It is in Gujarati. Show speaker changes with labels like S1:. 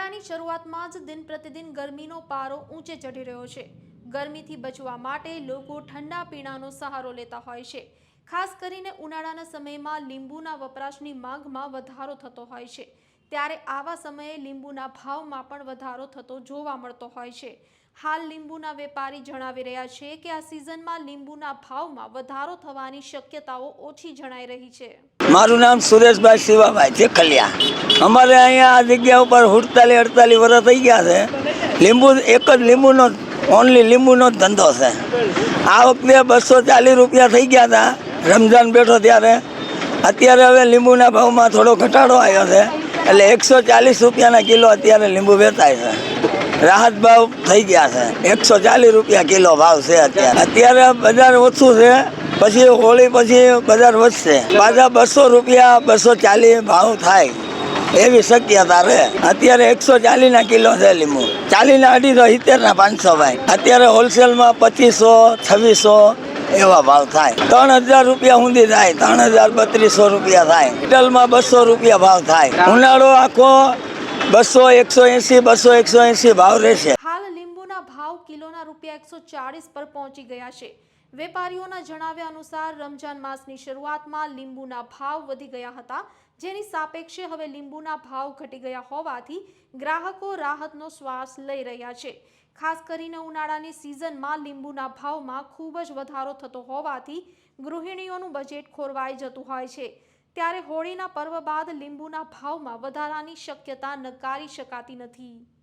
S1: ઉનાળાની શરૂઆતમાં જ દિન પ્રતિદિન ગરમીનો પારો ઊંચે ચઢી રહ્યો છે. ગરમીથી બચવા માટે લોકો ઠંડા પીણાનો સહારો લેતા હોય છે. ખાસ કરીને ઉનાળાના સમયમાં લીંબુના વપરાશની માંગમાં વધારો થતો હોય છે. ત્યારે આવા સમયે લીંબુના ભાવમાં પણ વધારો થતો જોવા મળતો હોય છે. હાલ લીંબુના વેપારી જણાવી રહ્યા છે કે આ સિઝનમાં લીંબુના ભાવમાં વધારો થવાની શક્યતાઓ ઓછી જણાઈ રહી છે.
S2: મારું નામ સુરેશભાઈ શિવાભાઈ ચેખલિયા અમારે અહીંયા આ જગ્યા ઉપર સુડતાલીસ અડતાલીસ વર્ષ થઈ ગયા છે. લીંબુ, એક જ લીંબુનો ઓનલી લીંબુનો જ ધંધો છે. આ વખતે બસો ચાલીસ રૂપિયા થઈ ગયા હતા. રમઝાન બેઠો ત્યારે. અત્યારે હવે લીંબુના ભાવમાં થોડો ઘટાડો આવ્યો છે. એટલે એકસો ચાલીસ રૂપિયાના કિલો અત્યારે લીંબુ વેચાય છે. રાહત ભાવ થઈ ગયા છે. એકસો ચાલીસ રૂપિયા કિલો ભાવ છે અત્યારે. અત્યારે બજાર ઓછું છે. પછી હોળી પછી બજાર વધશે. પાછા બસો રૂપિયા, બસો ચાલીસ ભાવ થાય. એવી શક્યતા રહે. અત્યારે એકસો ચાલીસ ના કિલો છે લીંબુ. ચાલીસ ના અઢીસો સિત્તેર ના પાંચસો ભાઈ. અત્યારે હોલસેલમાં પચીસો, છવ્વીસો એવા ભાવ થાય. ત્રણ હજાર રૂપિયા સુધી થાય. ત્રણ હજાર બત્રીસો રૂપિયા થાય. હોટલમાં બસો રૂપિયા ભાવ થાય. ઉનાળો આખો બસો એકસો એંસી, બસો એકસો એંસી ભાવ રહેશે.
S1: હાલ લીંબુના ભાવ કિલોના રૂપિયા એકસો ચાળીસ પર પહોંચી ગયા છે. વેપારીઓના જણાવ્યા અનુસાર, રમજાન માસની શરૂઆતમાં લીંબુના ભાવ વધી ગયા હતા. જેની સાપેક્ષે હવે લીંબુના ભાવ ઘટી ગયા હોવાથી ગ્રાહકો રાહતનો શ્વાસ લઈ રહ્યા છે. ખાસ કરીને ઉનાળાની સિઝનમાં લીંબુના ભાવમાં ખૂબ જ વધારો થતો હોવાથી ગૃહિણીઓનું બજેટ ખોરવાઈ જતું હોય છે. ત્યારે હોળીના પર્વ બાદ લીંબુના ભાવમાં વધારાની શક્યતા નકારી શકાતી નથી.